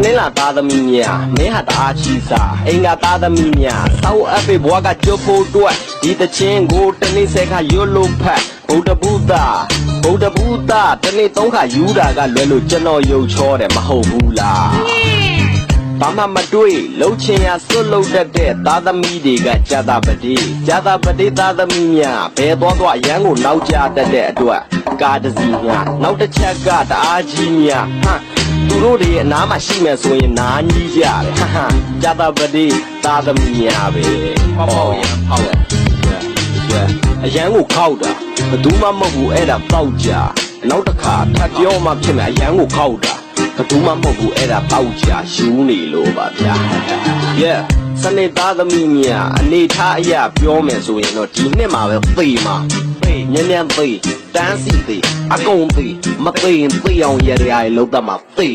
နင်းလာသားသမီးများမင်းဟာတအားချီစားအိမ်ကသားသမီးများသောက်အပ်ပေဘွားကကြိုးဖို့တွက်ဒီတချင်းကိုတနေ့ဆဲခါရွတ်လို့ဖတ်ဗုဒ္ဓဘုဒ္ဓဗုဒ္ဓဘုဒ္ဓတနေ့သုံးခါယူတာကလွယ်လို့ကျွန်တော်ယုံချောတယ်မဟုတ်ဘူးလားဘာမှမတွေ့လှုပ်ချင်ရစွတ်လှုပ်တတ်တဲ့သားသမီးတွေကကြာတာပတိကြာတာပတိသားသမီးများဘယ်သွားသွားရန်ကိုနောက်ကျတတ်တဲ့အတွက်ကားတစ်စီးများနောက်တစ်ချက်ကတအားကြီးများဟမ် သူတို့တွေအနားမှာရှိမယ်ဆိုရင်နားကြီးကြတယ်ဟာဟာကြတာပတိသာသမီများပဲဟောက်ရဟောက်ရအရန်ကိုခောက်တာဘယ်သူမှမဟုတ်ဘူးအဲ့ဒါပေါက်ကြနောက်တစ်ခါထပ်ပြောမှဖြစ်မယ်အရန်ကိုခောက်တာဘယ်သူမှမဟုတ်ဘူးအဲ့ဒါပေါက်ကြယူနေလို့ပါဗျာ yeah စနေသားသမီးများအနေထားအရာပြောမယ်ဆိုရင်တော့ဒီနှစ်မှာပဲသေမှာသေညံ့ညံ့သေ တန်းစီသေအကုန်သေမသေရင်သေအောင်ရရရလောက်တတ်မှာသေ